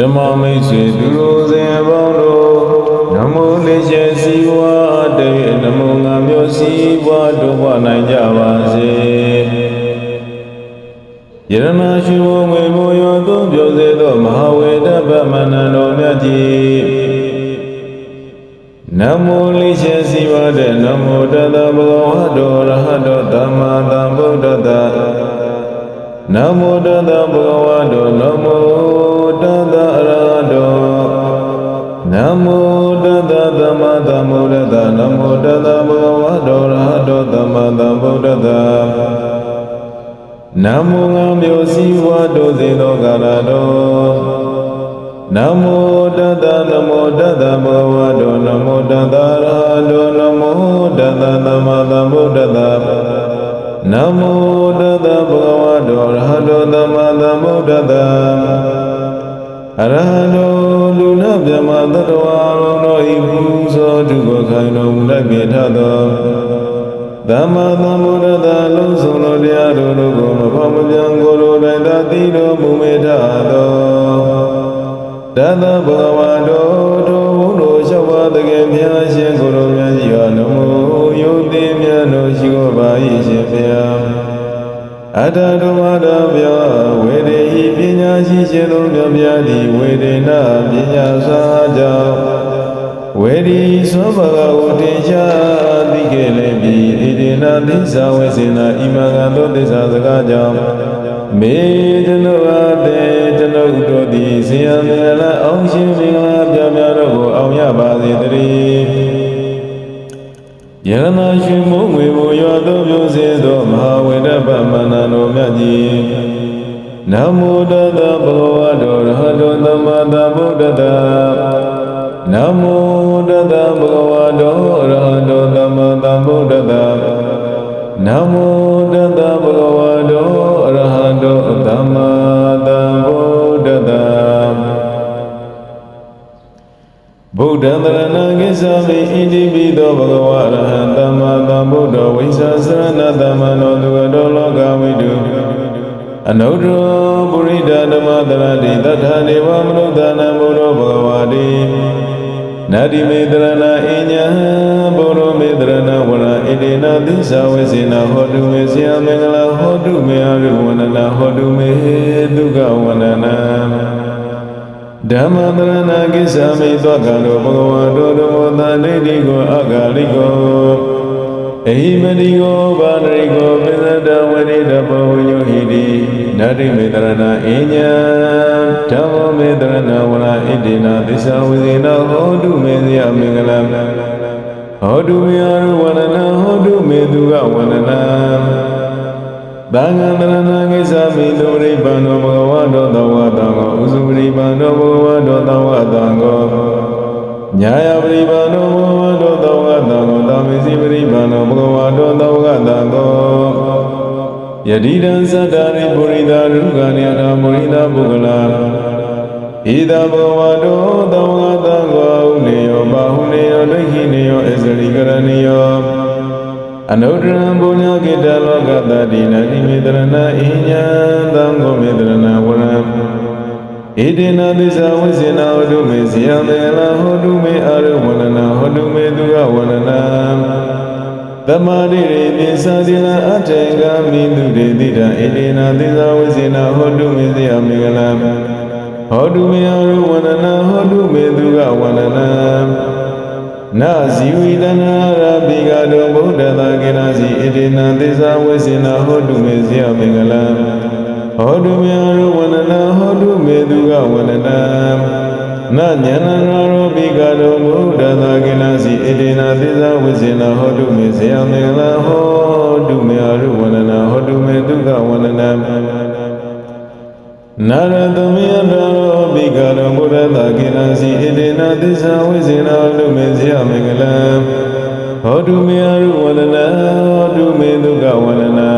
ဓမ္မမိတ်ဆွေသူတို့စင်ပေါင်းတို့နမောလေးချက်စီဝါတေနမောငါမျိုးစီဝါတို့ဘနိုင်ကြပါစေယရနာရှိဝငွေမိုးရောသွန်ပြောစေသောမဟာဝေဒဗမဏံတော်မြတ်ကြီးနမောလေးချက်စီဝါတေနမောတတဘဂဝါတောရဟတောသမ္မာသမ္ဗုဒ္ဓတ္တနမောတတဘဂဝါတောနမောတတအရဟတောန မောတတသမ္မာသမ္ဗုဒ္ဓတ္တနမောတတဘဂဝါတောရဟတောသမ္မာသမ္ဗုဒ္ဓတ္တနမောငါမျိုးစီဝါတို့စေသောကာလတော်နမောတတနမောတတဘဂဝါတောနမောတတရဟတောနမောတတသမ္မာသမ္ဗုဒ္ဓတ္တနမောတတဘဂဝါတောရဟတောသမ္မာသမ္ဗုဒ္ဓတ္တ အရဟတောလူနာမြမတတဝါလုံးတို့ဤပူဇော်တုကိုခိုင်တော်မူလိုက်ပြီထသောသမ္မာသမ္ဗုဒ္ဓတ္တလုံးစုံသောတရားတို့ကိုမဖောက်မပြန်ကိုယ်တော်တိုင်သာသိတော်မူမေထသောတသဗ္ဗဝါတော်တို့ဘုလိုလျှောက်ပါတကယ်မြတ်ရှင်ကိုယ်တော်မြတ်ကြီးဟာနမောယုတိမြတ်တို့ရှိခိုးပါ၏ရှင်ဖျား အတ္တဓမ္မတော်ဗျာဝေရေဤပညာရှိရှင်တို့မြတ်မြတ်သည်ဝေဒေနပညာစာကြောင့်ဝေဒီသောဘဂဝတေချာတိကေလည်းပြီဣဒေနသစ္စာဝေစေနာဣမံကသောသစ္စာစကားကြောင့်မေတနုအတေတနုတို့သည်ဇေယမေလအောင်ရှင်မင်္ဂလာပြပြတို့ကိုအောင်ရပါစေတည်းယရနာရှင်မုံငွေဘုရောသောပြုစေသောမဟာဝေဒဗမန္နတော်မြတ် ကြီးနမောတတဘဂဝါတောရဟတောသမ္မာသမ္ဗုဒ္ဓတ္တနမောတတဘဂဝါတောရဟတောသမ္မာသမ္ဗုဒ္ဓတ္တနမောတတဘဂဝါတောရဟတောသမ္မာသမ္ဗုဒ္ဓ ဗုဒ္ဓံတရဏံကိစ္ဆာမိဣတိပိသောဘဂဝါရဟံသမ္မာသမ္ဗုဒ္ဓဝိသသရဏသမ္မနောသူကတောလောကဝိတုအနုတ္တပုရိဒဓမ္မတရတိတထာနေဝမနုဿာနံဘုရောဘဂဝါတိနာတိမေတရဏအညံဘုရောမေတရဏဝရဣတိနာသစ္စာဝေစေနာဟောတုမေဆရာမင်္ဂလာဟောတုမေအရုဝနနာဟောတုမေဒုက္ခဝနနာ ဓမ္မတရဏကိစ္ဆာမိသောကံတော်ဘဂဝါတော်ဓမ္မသာဒိဋ္ဌိကိုအဂါလိကိုအိမတိကိုဘာနရိကိုပိသတဝရိတဘောဝိညုဟိတိနတ္တိမေတရဏအညံဓမ္မမေတရဏဝရဣတိနာသစ္စာဝိဇေနဟောတုမေဇယမင်္ဂလံဟောတုမေအရုဝနနာဟောတုမေသူကဝနနာ သံဃာတရဏကိစ္ဆာမိသုရိပံသောဘဂဝါတော်သဝတံကိုဥစုပရိပံသောဘဂဝါတော်သဝတံကိုညာယပရိပံသောဘဂဝါတော်သဝတံကိုသာမေစီပရိပံသောဘဂဝါတော်သဝတံကိုယတိတံသတ္တရိပုရိသရုဂာနိအထာမုရိသပုဂ္ဂလာဣဒဘဂဝါတော်သဝတံကိုဥနေယောဘာဟုနေယောဒိဋ္ဌိနေယောအစ္စရိကရဏေယော အနုတ္တရံပုညကိတလောကတတိနာတိမေတရဏအညံသံဃောမေတရဏဝရံဣတိနာသစ္စာဝိစေနာဟောတုမေဇယမေလာဟောတုမေအာရုဝနနာဟောတုမေသူကဝနနာသမာဓိရေပိသတိလအထေကမိတုတေတိတံဣတိနာသစ္စာဝိစေနာဟောတုမေဇယမေကလံဟောတုမေအာရုဝနနာဟောတုမေသူကဝနနာ နာဇီဝိတနာရာပိကတောဗုဒ္ဓသာကေနစီဣတိနာသစ္စာဝိစေနာဟောတုမေဇယမင်္ဂလံဟောတုမေအရုဝနနာဟောတုမေသူကဝနနာနာဉာဏရာရောပိကတောဗုဒ္ဓသာကေနစီဣတိနာသစ္စာဝိစေနာဟောတုမေဇယမင်္ဂလံဟောတုမေအရုဝနနာဟောတုမေသူကဝနနာ နာရတမေအတရောပိကရောဘုရတကိနစီဣတိနာသစ္စာဝိစေနာလုမေဇယမင်္ဂလံဟောတုမေအရုဝနနာဟောတုမေဒုက္ခဝနနာ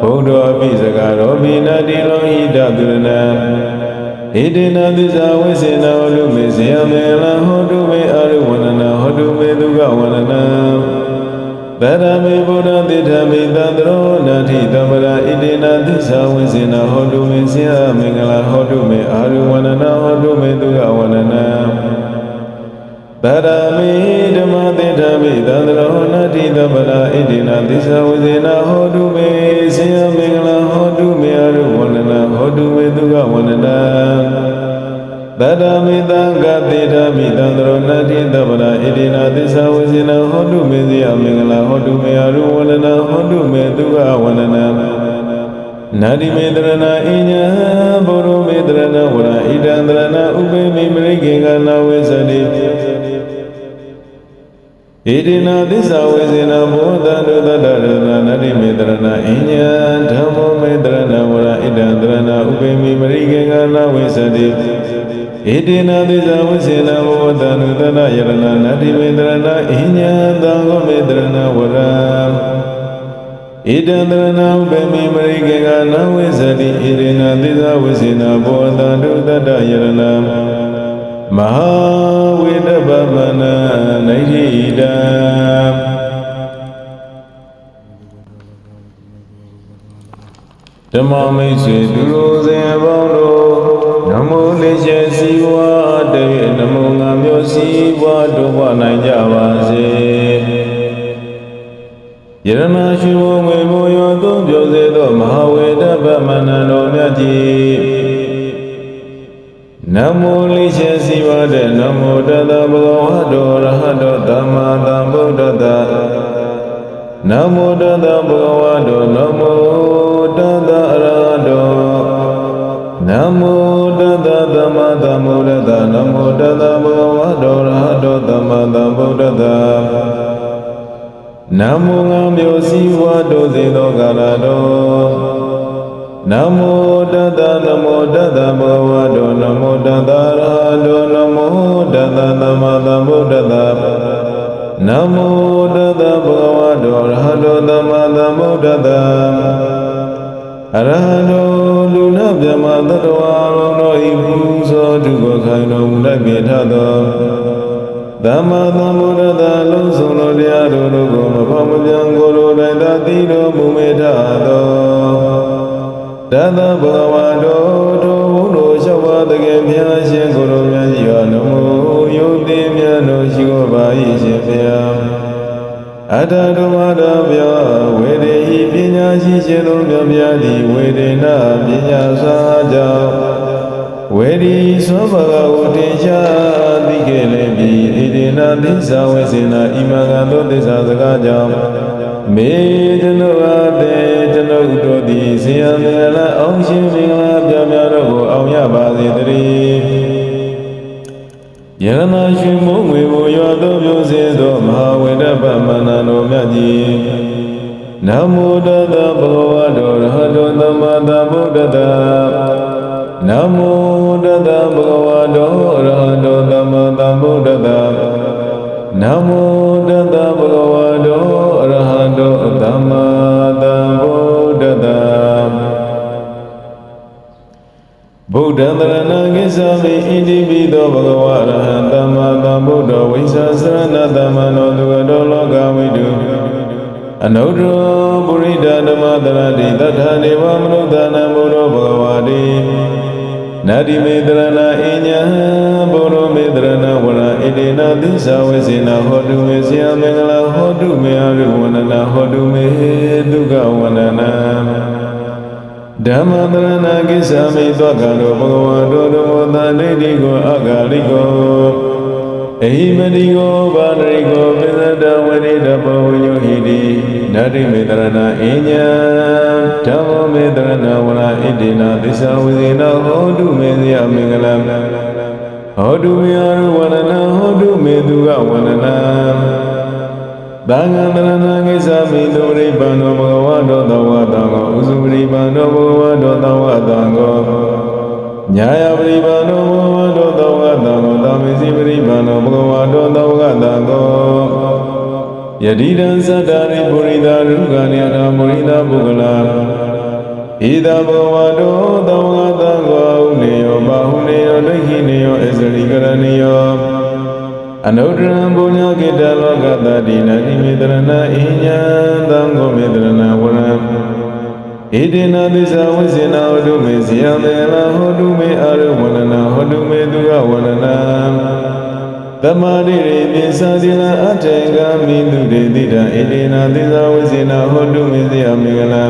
ဘုဒ္ဓအပိစကာရောပိနာတိလောဟိတတုရဏံဣတိနာသစ္စာဝိစေနာဟောတုမေဇယမင်္ဂလံဟောတုမေအရုဝနနာဟောတုမေဒုက္ခဝနနာသ ဗရမေဗုဒ္ဓတိထမိတံတရောနာတိတမရာဣတိနာသစ္စာဝိစေနာဟောတုမေဆရာမင်္ဂလာဟောတုမေအာရုဝနနာဟောတုမေသူကဝနနာဗရမေဓမ္မတိထမိတံတရောနာတိတမရာဣတိနာသစ္စာဝိစေနာဟောတုမေဆရာမင်္ဂလာဟောတုမေအာရုဝနနာဟောတုမေသူကဝနနာ တတမိတံကတိဓမိတံတရောနတိတပရာဣတိနာသစ္စာဝိစေနဟောတုမေဇိယမင်္ဂလာဟောတုမေအရုဝန္ဒနာဟောတုမေဒုက္ခဝန္ဒနာနာတိမေတရဏအညံဘောရမေတရဏဝရဣတံတရဏဥပေမိမရိကေကနာဝိသတိဣတိနာသစ္စာဝိစေနဘောဓန္တုတတရဏနာတိမေတရဏအညံဓမ္မောမေတရဏဝရဣတံတရဏဥပေမိမရိကေကနာဝိသတိ ဣတိနာသစ္စာဝိစေနဘောတန္တုတတယရဏနာတိမေတရဏအညံသံဃောမေတရဏဝရဣတံတရဏဥပေမိမရိကေကနာဝိသတိဣတိနာသစ္စာဝိစေနဘောတန္တုတတယရဏမဟာဝိတပမနာနေဟိတံဓမ္မမိတ်ဆွေသူတို့စဉ်ပေါင်းတို့နမော လေးချက်စီဝါတည်းနမောငါမျိုးစီဝါတို့ဘနိုင်ကြပါစေယရနာရှိဝငွေမိုးရောသုံးပြောစေသောမဟာဝေတပမနန္တော်မြတ်ကြီးနမောလေးချက်စီဝါတဲ့နမောတတဘဂဝါတောရဟတောသမ္မာသမ္ဗုဒ္ဓတနမောတတဘဂဝါတောနမော ဓတနမောတတဘဂဝါတောရဟတောသမ္မာသမ္ဗုဒ္ဓတနမောငံမျိုးစီဝါတို့စေသောကာလတော်နမောတတနမောတတဘဂဝါတောနမောတတရဟတောနမောတတသမ္မာသမ္ဗုဒ္ဓတနမောတတဘဂဝါတောရဟတောသမ္မာသမ္ဗုဒ္ဓတ အရဟတောလူနာမြမတတဝါလုံးတို့ဤပူဇော်တုကိုခိုင်တော်မူလိုက်မြထသောသမ္မာသမ္ဗုဒ္ဓတလုံးစုံသောတရားတို့ကိုမဖောက်မပြန်ကိုယ်တော်တိုင်သာသိတော်မူမေထသောတသဗ္ဗဝါတောထိုဘုံတို့လျှောက်ပါတကယ်မြတ်ရှင်ကိုယ်တော်မြတ်ကြီးဟာနမောယုတ်တိမြတ်တို့ရှိခိုးပါ၏ရှင်ဖျား အတ္တဓမ္မတော်ပြဝေရေဟိပညာရှိရှင်တို့မြတ်မြတ်သည်ဝေဒေနပညာစာကြောင့်ဝေဒီသောဘဂဝတိချာတိကေလည်းပြီဣတိနာသစ္စာဝေစေနာဣမံကသောသစ္စာစကားကြောင့်မေကျွန်ုပ်အားတေကျွန်ုပ်တို့သည်ဇေယမေလအောင်ရှင်မင်္ဂလာပြပြတို့ကိုအောင်ရပါစေတည်း ယရနာရှင်မုံငွေကိုရွာသောမျိုးစေသောမဟာဝေဒပမန္နတော်မြတ်ကြီးနမောတတဘဂဝါတောရဟတောသမ္မာသမ္ဗုဒ္ဓတနမောတတဘဂဝါတောရဟတောသမ္မာသမ္ဗုဒ္ဓတနမောတတဘဂဝါတောရဟတောသမ္မာသမ္ဗုဒ္ဓတ ဗုဒ္ဓံတရဏံကိစ္ဆာမိဣတိပိသောဘဂဝါရဟံသမ္မာသမ္ဗုဒ္ဓဝိသသရဏသမ္မနောသူကတောလောကဝိတုအနုတ္တပုရိဒဓမ္မတရတိတထာနေဝမနုဿာနံဘုရောဘဂဝါတိနာတိမေတရဏအညံဘုရောမေတရဏဝရဣတိနာသစ္စာဝေစေနာဟောတုမေဆရာမင်္ဂလာဟောတုမေအရိဝန္ဒနာဟောတုမေဒုက္ခဝန္ဒနာ ဓမ္မတရဏကိစ္ဆာမိသောကံတော်ဘဂဝါတော်ဓမ္မသာဒိဋ္ဌိကိုအဂါလိကိုအိမတိကိုဘာနရိကိုပိသတဝရိတဘောဝိညုဟိတိနတ္တိမေတရဏအညံဓမ္မမေတရဏဝရဣတိနာသစ္စာဝိဇေနဟောတုမေဇယမင်္ဂလံဟောတုမေအရုဝရဏဟောတုမေသူကဝရ ဏသံဃာတရဏကိစ္စမိတုရိပံသောဘဂဝါတောသဝတံကိုဥစုပရိပံသောဘဂဝါတောသဝတံကိုညာယပရိပံသောဘဂဝါတောသဝတံကိုသာမေစီပရိပံသောဘဂဝါတောသဝတံကိုယတိတံသတ္တရိပုရိသရုခာနိအထာမုရိသပုဂ္ဂလာဣဒဘဂဝါတောသဝတံကိုဥနေယောဘာဟုနေယောဒိဋ္ဌိနေယောအစ္စရိကရဏေယော အနုတ္တရံပုညကိတလောကတတိနာတိမေတရဏအညံသံဃောမေတရဏဝရံဣတိနာသစ္စာဝိစေနာဟောတုမေဇယမေလာဟောတုမေအာရုဝနနာဟောတုမေသူကဝနနာတမရိရိပိသာတိလအထေကမိတုတေတိတံဣတိနာသစ္စာဝိစေနာဟောတုမေဇယမေကလံ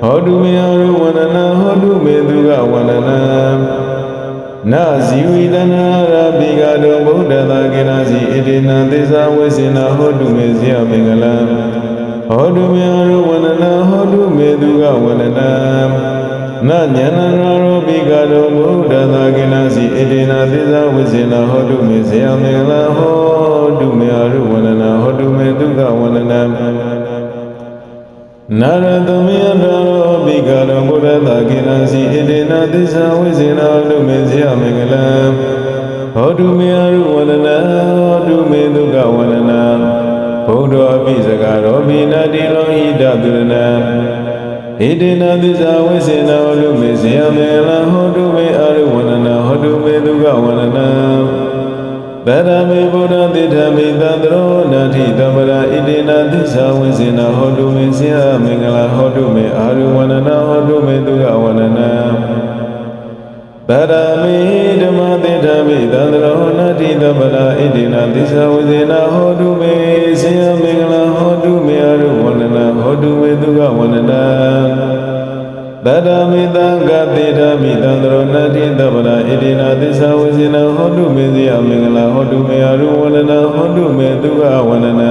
ဟောတုမေအာရုဝနနာဟောတုမေသူကဝနနာ နာဇီဝိတနာရာပိကတောဗုဒ္ဓသာကိနာစီဣတိနာသစ္စာဝိစေနာဟောတုမေဇယမေကလံဟောတုမေအာရုဝနနာဟောတုမေသူကဝနနာနညနနာရောပိကတောဗုဒ္ဓသာကိနာစီဣတိနာသစ္စာဝိစေနာဟောတုမေဇယမေကလံဟောတုမေအာရုဝနနာဟောတုမေသူကဝနနာ နာရတမေယတရောပိကရောဘုရတကိနစီဣတိနာသစ္စာဝိစေနာလုမေဇယမေကလံဟောတုမေအရုဝန္ဒနာဟောတုမေဒုက္ခဝန္ဒနာဘုဒ္ဓအပိစကာရောပိနာတိလောဟိတတုရဏံဣတိနာသစ္စာဝိစေနာလုမေဇယမေကလံဟောတုမေအရုဝန္ဒနာဟောတုမေဒုက္ခဝန္ဒနာ ဗရမေဗုဒ္ဓတိထမေတံတရောနာတိတမရာဣတိနာသစ္စာဝိစေနာဟောတုမေဆယမင်္ဂလာဟောတုမေအာရုဝန္ဒနာဟောတုမေသူကဝန္ဒနာဗရမေဓမ္မတိထမေတံတရောနာတိတမရာဣတိနာသစ္စာဝိစေနာဟောတုမေဆယမင်္ဂလာဟောတုမေအာရုဝန္ဒနာဟောတုမေသူကဝန္ဒနာ တတမိတံကတိဓမိတံတရောနတိတပရာဣတိနာသစ္စာဝိဇိနဟောတုမေဇယမင်္ဂလာဟောတုမေအရုဝန္ဒနာဟောတုမေဒုက္ခဝန္ဒနာ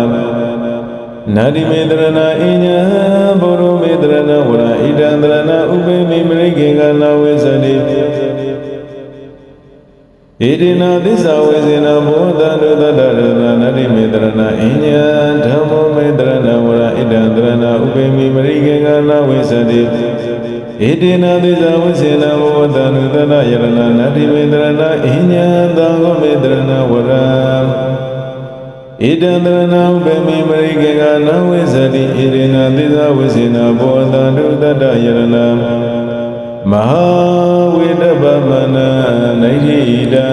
နာတိမေတရဏအညံဘောရမေတရဏဝရဣဒံတရဏဥပေမိမရိကေကနာဝိသတိ ဣတိနာသစ္စာဝိဇိနဘောဓန္တုတတရဏနာတိမေတရဏအညံဓမ္မောမေတရဏဝရဣဒံတရဏဥပေမိမရိကေကနာဝိသတိဣတိနာသစ္စာဝိစေနဘောတန္တုတတယရဏနာတိမေတရဏအညံသံဃောမေတရဏဝရဣတံတရဏဥပေမိမရိကေကနာဝိသတိဣတိနာသစ္စာဝိစေနဘောတန္တုတတယရဏမဟာဝိတ္တပမန နိဟိတံ